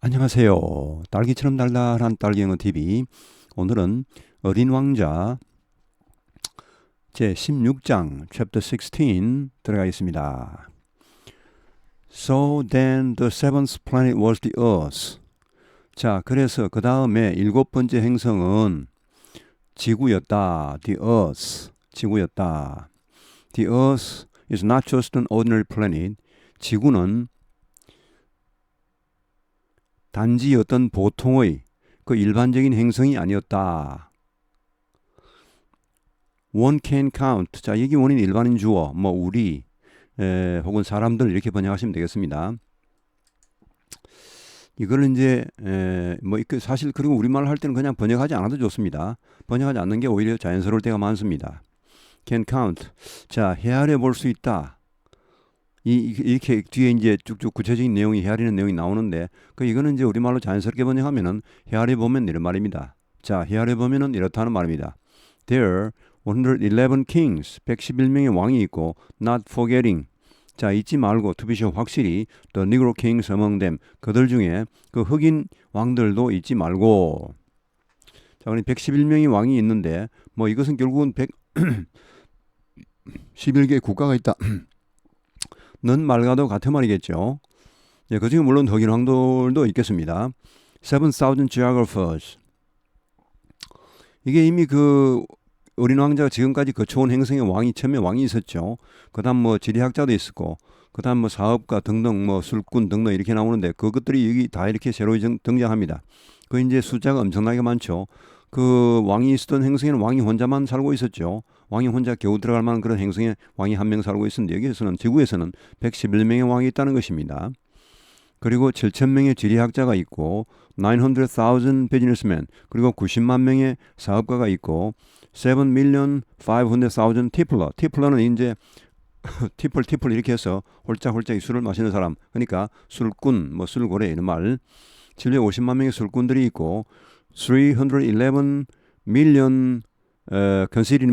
안녕하세요. 딸기처럼 달달한 딸기영어 TV. 오늘은 어린 왕자 제 16장 chapter 16 들어가겠습니다. So then the seventh planet was the earth. 자, 그래서 그 다음에 일곱 번째 행성은 지구였다. The earth. 지구였다. The earth is not just an ordinary planet. 지구는 단지 어떤 보통의 그 일반적인 행성이 아니었다. One can count. 자, 여기 원인 일반인 주어, 뭐 우리, 에, 혹은 사람들 이렇게 번역하시면 되겠습니다. 이거는 이제 에, 뭐 사실 그리고 우리말 할 때는 그냥 번역하지 않아도 좋습니다. 번역하지 않는 게 오히려 자연스러울 때가 많습니다. can count. 자, 헤아려 볼 수 있다. 이, 이렇게 뒤에 이제 쭉쭉 구체적인 내용이 헤아리는 내용이 나오는데 그 이거는 이제 우리말로 자연스럽게 번역하면은 헤아려 보면 이런 말입니다. 자, 헤아려 보면은 이렇다는 말입니다. There 111 kings, 111명의 왕이 있고 not forgetting 자, 잊지 말고 to be sure 확실히 the negro kings among them 그들 중에 그 흑인 왕들도 잊지 말고 자, 우리 111명의 왕이 있는데 뭐 이것은 결국은 1 11개 국가가 있다. 는 말과도 같은 말이겠죠. 예, 그 중에 물론 덕인 왕들도 있겠습니다. 7,000 geographers. 이게 이미 그 어린 왕자가 지금까지 거쳐온 행성의 왕이 처음에 왕이 있었죠. 그다음 뭐 지리학자도 있었고, 그다음 뭐 사업가 등등 뭐 술꾼 등등 이렇게 나오는데 그것들이 여기 다 이렇게 새로 등장합니다. 그 이제 숫자가 엄청나게 많죠. 그 왕이 있었던 행성에는 왕이 혼자만 살고 있었죠. 왕이 혼자 겨우 들어갈 만한 그런 행성에 왕이 한 명 살고 있었는데 여기에서는 지구에서는 111명의 왕이 있다는 것입니다. 그리고 7천 명의 지리학자가 있고 900,000 비즈니스맨 그리고 90만 명의 사업가가 있고 7 million 500,000 티플러. 티플러는 이제 티플 티플 이렇게 해서 홀짝홀짝 술을 마시는 사람. 그러니까 술꾼 뭐 술고래 이런 말. 750만 명의 술꾼들이 있고 311 million 어, considered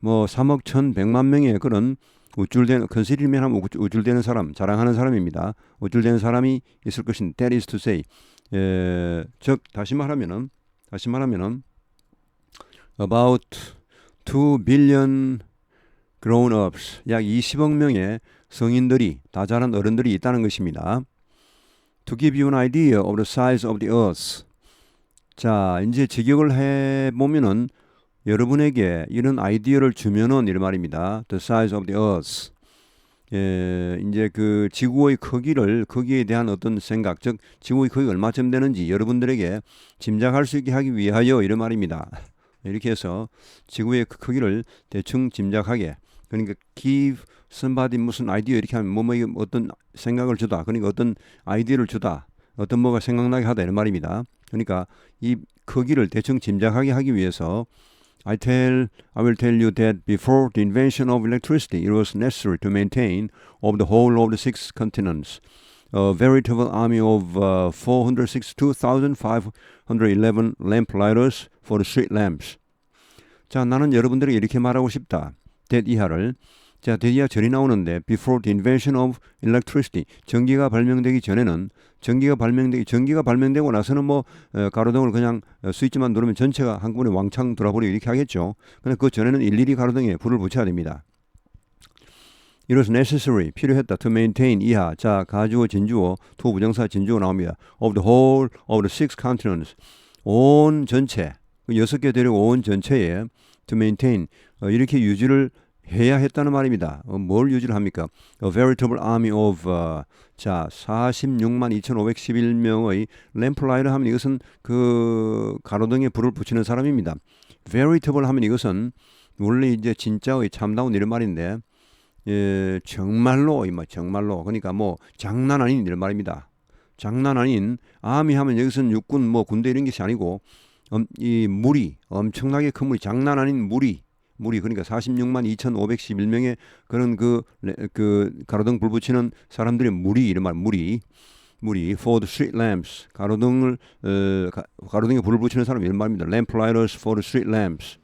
뭐 3억 1,100만 명의 그런 우쭐된 컨시리면 하면 우쭐대는 사람, 자랑하는 사람입니다. 우쭐대는 사람이 있을 것인 that is to say. 에, 즉 다시 말하면은 다시 말하면은 about 2 billion grown ups 약 20억 명의 성인들이 다 자란 어른들이 있다는 것입니다. To give you an idea of the size of the earth. 자, 이제 직역을 해 보면은 여러분에게 이런 아이디어를 주면은 이런 말입니다. The size of the earth. 예, 이제 그 지구의 크기를 크기에 대한 어떤 생각, 즉 지구의 크기가 얼마쯤 되는지 여러분들에게 짐작할 수 있게 하기 위하여 이런 말입니다. 이렇게 해서 지구의 그 크기를 대충 짐작하게. 그러니까 give somebody 무슨 아이디어 이렇게 하면 뭐뭐 어떤 생각을 주다. 그러니까 어떤 아이디어를 주다. 어떤 뭐가 생각나게 하다 이런 말입니다. 그러니까 이 크기를 대충 짐작하게 하기 위해서 I tell, I will tell you that before the invention of electricity, it was necessary to maintain over the whole of the six continents a veritable army of uh, 462,511 lamplighters for the street lamps. 자, 나는 여러분들에게 이렇게 말하고 싶다. that 이하를 자, 드디어 절이 나오는데 before the invention of electricity 전기가 발명되기 전에는 전기가 발명되기 전기가 발명되고 나서는 뭐 어, 가로등을 그냥 어, 스위치만 누르면 전체가 한꺼번에 왕창 돌아버리고 이렇게 하겠죠. 근데 그 전에는 일일이 가로등에 불을 붙여야 됩니다. It was necessary 필요했다 to maintain 이하 자 가주어 진주어 투 부정사 진주어 나옵니다. of the whole of the six continents 온 전체 그 여섯 개 대륙 온 전체에 to maintain 어, 이렇게 유지를 해야 했다는 말입니다. 어, 뭘 유지를 합니까? A veritable army of uh, 자 46만 2,511명의 램플라이터 하면 이것은 그 가로등에 불을 붙이는 사람입니다. veritable 하면 이것은 원래 이제 진짜의 참다운 이런 말인데 예, 정말로 이 정말로 그러니까 뭐 장난 아닌 이런 말입니다. 장난 아닌 아미 하면 여기서는 육군 뭐 군대 이런 것이 아니고 음, 이 무리 엄청나게 큰 무리 장난 아닌 무리 무리 그러니까 46만 2,511명의 그런 그, 그 가로등 불 붙이는 사람들의 무리 이런 말 무리 무리 for the street lamps 가로등을 어, 가, 가로등에 불을 붙이는 사람 이런 말입니다. lamplighters for the street lamps.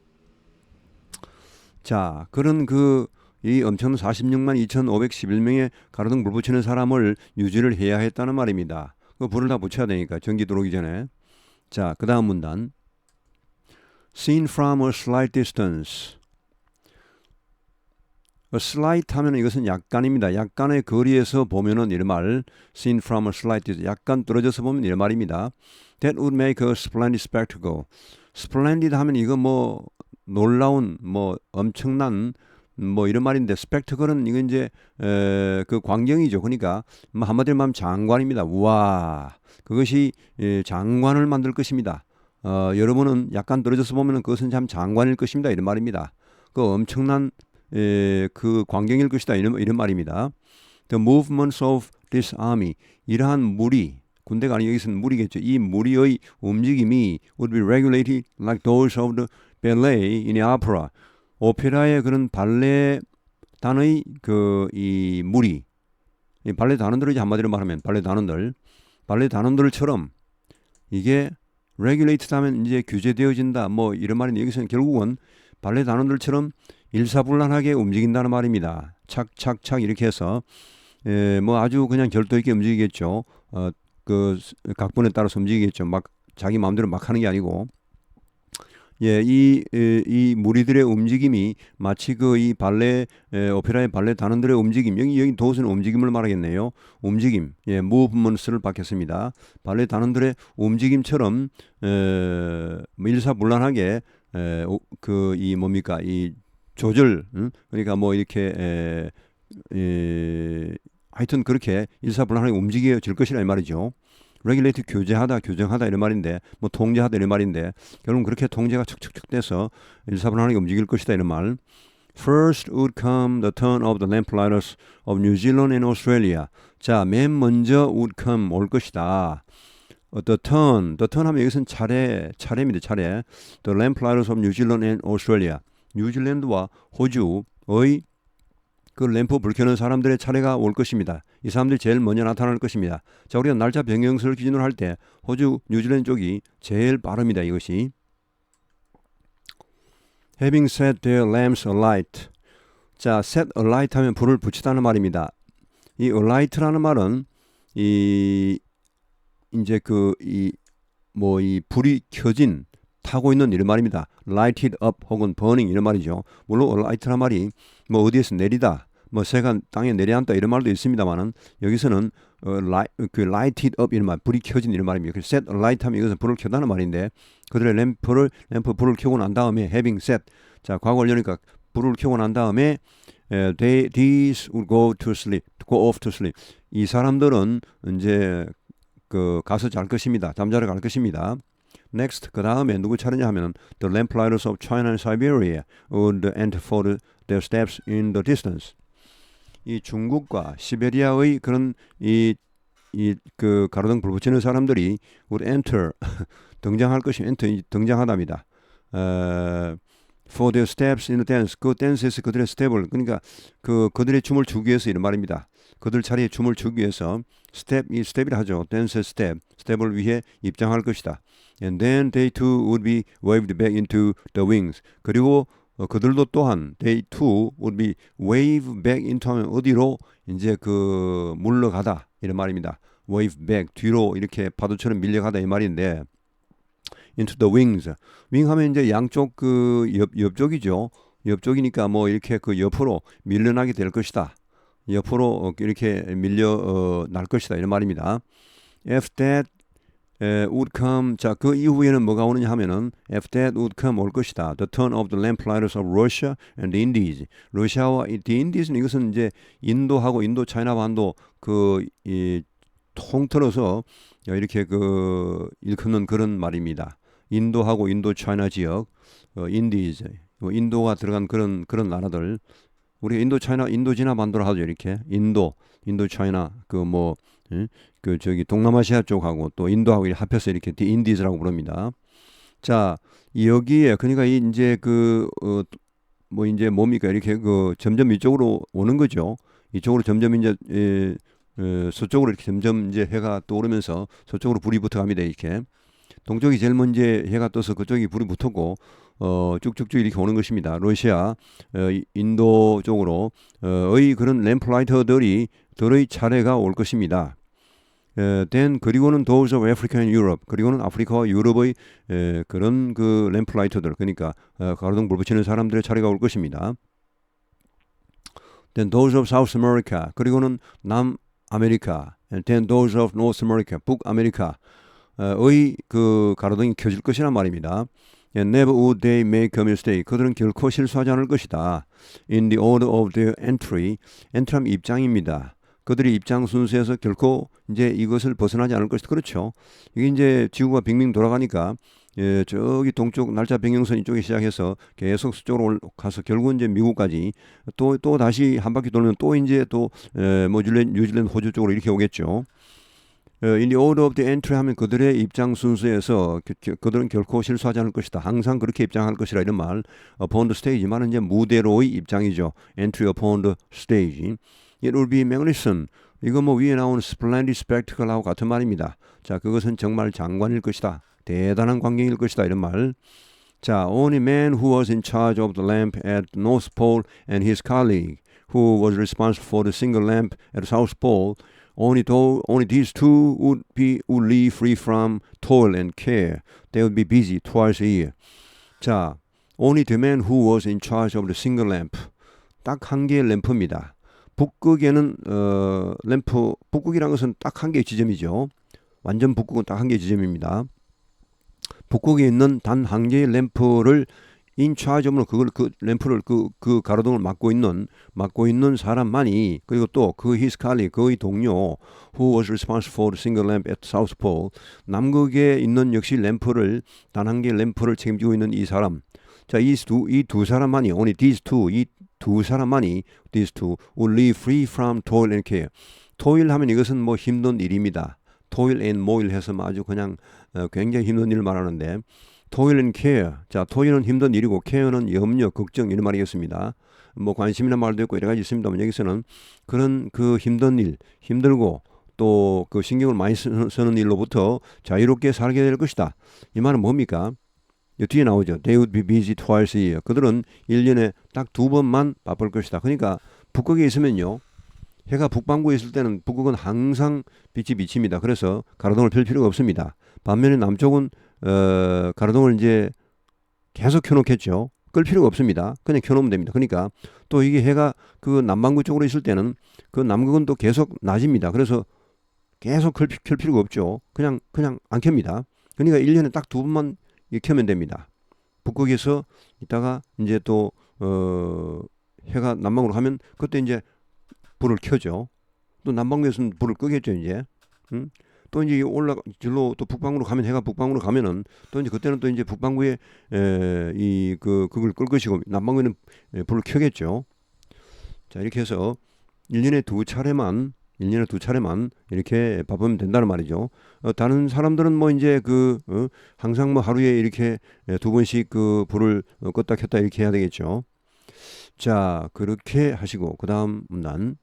자 그런 그 이 엄청난 46만 2,511명의 가로등 불 붙이는 사람을 유지를 해야 했다는 말입니다. 그 불을 다 붙여야 되니까 전기 들어오기 전에. 자, 그 다음 문단. Seen from a slight distance. A slight 하면 이것은 약간입니다. 약간의 거리에서 보면은 이런 말. Seen from a slight distance. 약간 떨어져서 보면 이런 말입니다. That would make a splendid spectacle. Splendid 하면 이거 뭐 놀라운 뭐 엄청난 뭐 이런 말인데 스펙트클은 이건 이제 에, 그 광경이죠. 그러니까 뭐 한마디로 말하면 장관입니다. 우와 그것이 예, 장관을 만들 것입니다. 어, 여러분은 약간 떨어져서 보면은 그것은 참 장관일 것입니다. 이런 말입니다. 그 엄청난 에, 그 광경일 것이다. 이런 이런 말입니다. The movements of this army 이러한 무리 군대가 아니 여기서는 무리겠죠. 이 무리의 움직임이 would be regulated like those of the ballet in the opera. 오페라의 그런 발레 단의 그 이 무리 이 발레 단원들이 한마디로 말하면 발레 단원들 발레 단원들처럼 이게 regulated 하면 이제 규제되어진다 뭐 이런 말인데 여기서는 결국은 발레 단원들처럼 일사불란하게 움직인다는 말입니다. 착착착 이렇게 해서 에, 뭐 아주 그냥 결도 있게 움직이겠죠. 어, 그 각본에 따라서 움직이겠죠. 막 자기 마음대로 막 하는 게 아니고 예, 이, 이, 이 무리들의 움직임이 마치 그 이 발레, 에, 오페라의 발레 단원들의 움직임, 여기, 여기 도스는 움직임을 말하겠네요. 움직임, 예, movements를 받겠습니다. 발레 단원들의 움직임처럼, 에, 뭐 일사불란하게, 에, 그, 이 뭡니까, 이 조절, 응? 그러니까 뭐 이렇게, 에, 에, 하여튼 그렇게 일사불란하게 움직여질 것이라 이 말이죠. 레귤레이트 교제하다 교정하다 이런 말인데 뭐 통제하다 이런 말인데 결국은 그렇게 통제가 척척척 돼서 일사불란하게 움직일 것이다 이런 말 First would come the turn of the lamplighters of New Zealand and Australia. 자, 맨 먼저 would come 올 것이다. 어, the turn, the turn 하면 여기서는 차례, 차례입니다. 차례. The lamplighters of New Zealand and Australia. 뉴질랜드와 호주의 그 램프 불 켜는 사람들의 차례가 올 것입니다. 이 사람들이 제일 먼저 나타날 것입니다. 자, 우리가 날짜 변경서를 기준으로 할 때 호주, 뉴질랜드 쪽이 제일 빠릅니다. 이것이. Having set their lamps alight. 자, set alight 하면 불을 붙이다는 말입니다. 이 alight라는 말은 이 이제 그 이 뭐이 불이 켜진 타고 있는 이런 말입니다. lighted up 혹은 burning 이런 말이죠. 물론 light라는 말이 뭐 어디에서 내리다, 뭐 새가 땅에 내려앉다 이런 말도 있습니다만은 여기서는 어, light, 그 lighted up 이런 말, 불이 켜진 이런 말입니다. 그 set light 하면 이것은 불을 켜다는 말인데 그들의 램프를 램프 불을 켜고 난 다음에 having set 자 과거 원료니까 불을 켜고 난 다음에 에, they, these would go to sleep, go off to sleep. 이 사람들은 이제 그 가서 잘 것입니다. 잠자러 갈 것입니다. Next 그 다음에 누구 차례냐 하면 the lamplighters of China and Siberia would enter for their steps in the distance. 이 중국과 시베리아의 그런 이 이 그 가로등 불 붙이는 사람들이 would enter 등장할 것이 enter 등장하답니다. 어, for their steps in the dance 그 댄스에서 그들의 스텝을 그러니까 그 그들의 춤을 추기 위해서 이런 말입니다. 그들 차례에 춤을 추기 위해서 스텝 이 스텝이라 하죠. 댄스 스텝 스텝을 위해 입장할 것이다. And then they too would be waved back into the wings. 그리고 어, 그들도 또한 they too would be wave back into 하면 어디로 이제 그 물러가다 이런 말입니다. wave back 뒤로 이렇게 파도처럼 밀려가다 이 말인데 into the wings. 윙 하면 이제 양쪽 그 옆, 옆쪽이죠. 옆쪽이니까 뭐 이렇게 그 옆으로 밀려나게 될 것이다. 옆으로 이렇게 밀려 어, 날 것이다 이런 말입니다. If that uh, would come 자 그 이후에는 뭐가 오느냐 하면은 if that would come 올 것이다. The turn of the lamplighters of Russia and the Indies. 러시아와 이 the Indies는 이것은 이제 인도하고 인도 차이나 반도 그이 통틀어서 이렇게 그 일컫는 그런 말입니다. 인도하고 인도 차이나 지역 어, 인디즈 뭐 인도가 들어간 그런 그런 나라들 우리 인도 차이나 인도 지나 반도를 하죠 이렇게 인도 인도 차이나 그뭐 그 저기 동남아시아 쪽하고 또 인도하고 합해서 이렇게 인디즈라고 부릅니다. 자 여기에 그러니까 이제 그 어, 뭐 이제 뭡니까 이렇게 그 점점 이쪽으로 오는 거죠. 이쪽으로 점점 이제 에, 에, 서쪽으로 이렇게 점점 이제 해가 떠오르면서 서쪽으로 불이 붙어갑니다 이렇게 동쪽이 제일 먼저 해가 떠서 그쪽이 불이 붙었고 어, 쭉쭉쭉 이렇게 오는 것입니다. 러시아, 어, 인도 쪽으로 어 의 그런 램플라이터들이 들의 차례가 올 것입니다. 에, then 그리고는 those of Africa and Europe 그리고는 아프리카와 유럽의 에, 그런 그 램플라이터들 그러니까 어, 가로등 불 붙이는 사람들의 차례가 올 것입니다. then those of South America 그리고는 남 아메리카 and then those of North America 북아메리카의 그 가로등이 켜질 것이란 말입니다. And never would they make a mistake. 그들은 결코 실수하지 않을 것이다. In the order of their entry. entry하면 입장입니다. 그들이 입장 순서에서 결코 이제 이것을 벗어나지 않을 것이다. 그렇죠. 이게 이제 지구가 빙빙 돌아가니까 예, 저기 동쪽 날짜 변경선 이쪽에 시작해서 계속 서쪽으로 가서 결국은 이제 미국까지 또 또 다시 한 바퀴 돌면 또 이제 또뭐 뉴질랜드, 뉴질랜드 호주 쪽으로 이렇게 오겠죠. 어, in the order of the entry 하면 그들의 입장 순서에서 그들은 결코 실수하지 않을 것이다. 항상 그렇게 입장할 것이라 이런 말. upon the stage만은 이제 무대로의 입장이죠. entry upon the stage. It will be magnificent. 이거 뭐 위에 나오는 splendid spectacle하고 같은 말입니다. 자, 그것은 정말 장관일 것이다. 대단한 광경일 것이다. 이런 말. 자, only man who was in charge of the lamp at North Pole and his colleague who was responsible for the single lamp at South Pole Only, though, only these two would be would live free from toil and care. They would be busy twice a year. 자, only the man who was in charge of the single lamp. 딱 한 개의 램프입니다. 북극에는 어, 램프 북극이라는 것은 딱 한 개의 지점이죠. 완전 북극은 딱 한 개의 지점입니다. 북극에 있는 단 한 개의 램프를 인차점으로 그걸 그 램프를 그, 그 가로등을 맡고 있는 맡고 있는 사람만이 그리고 또 그 히스칼리 그의 동료 who was responsible for single lamp at South Pole 남극에 있는 역시 램프를 단 한 개의 램프를 책임지고 있는 이 사람 자 이 두 이 두 사람만이 only these two 이 두 사람만이 these two will live free from toil and care toil 하면 이것은 뭐 힘든 일입니다 toil and moil 해서 아주 그냥 어, 굉장히 힘든 일을 말하는데 토일 앤 케어. 자, 토일은 힘든 일이고 케어는 염려, 걱정 이런 말이겠습니다. 뭐 관심이나 말도 있고 여러 가지 있습니다만 여기서는 그런 그 힘든 일, 힘들고 또 그 신경을 많이 쓰는 일로부터 자유롭게 살게 될 것이다. 이 말은 뭡니까? 뒤에 나오죠. They would be busy twice a year. 그들은 1년에 딱 두 번만 바쁠 것이다. 그러니까 북극에 있으면요. 해가 북반구에 있을 때는 북극은 항상 빛이 비칩니다. 그래서 가로등을 펼 필요가 없습니다. 반면에 남쪽은 어, 가로등을 이제 계속 켜놓겠죠. 끌 필요가 없습니다. 그냥 켜놓으면 됩니다. 그러니까 또 이게 해가 그 남반구 쪽으로 있을 때는 그 남극은 또 계속 낮입니다. 그래서 계속 켤, 켤 필요가 없죠. 그냥 그냥 안 켭니다. 그러니까 1년에 딱 두 번만 켜면 됩니다. 북극에서 이따가 이제 또 어, 해가 남방으로 가면 그때 이제 불을 켜죠. 또 남방에서는 불을 끄겠죠 이제. 음? 또 이제 올라 질로 또 북방으로 가면 해가 북방으로 가면은 또 이제 그때는 또 이제 북방구에 이 그 그걸 끌 것이고 남방구에는 불을 켜겠죠. 자 이렇게 해서 1년에 두 차례만 1년에 두 차례만 이렇게 밥으면 된다는 말이죠. 어, 다른 사람들은 뭐 이제 그 어, 항상 뭐 하루에 이렇게 두 번씩 그 불을 어, 껐다 켰다 이렇게 해야 되겠죠. 자 그렇게 하시고 그 다음 난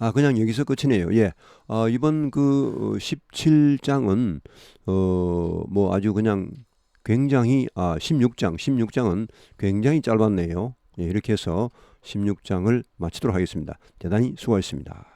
아, 그냥 여기서 끝이네요. 예. 어, 이번 그 17장은 어, 뭐 아주 그냥 굉장히 아, 16장, 16장은 굉장히 짧았네요. 예, 이렇게 해서 16장을 마치도록 하겠습니다. 대단히 수고하셨습니다.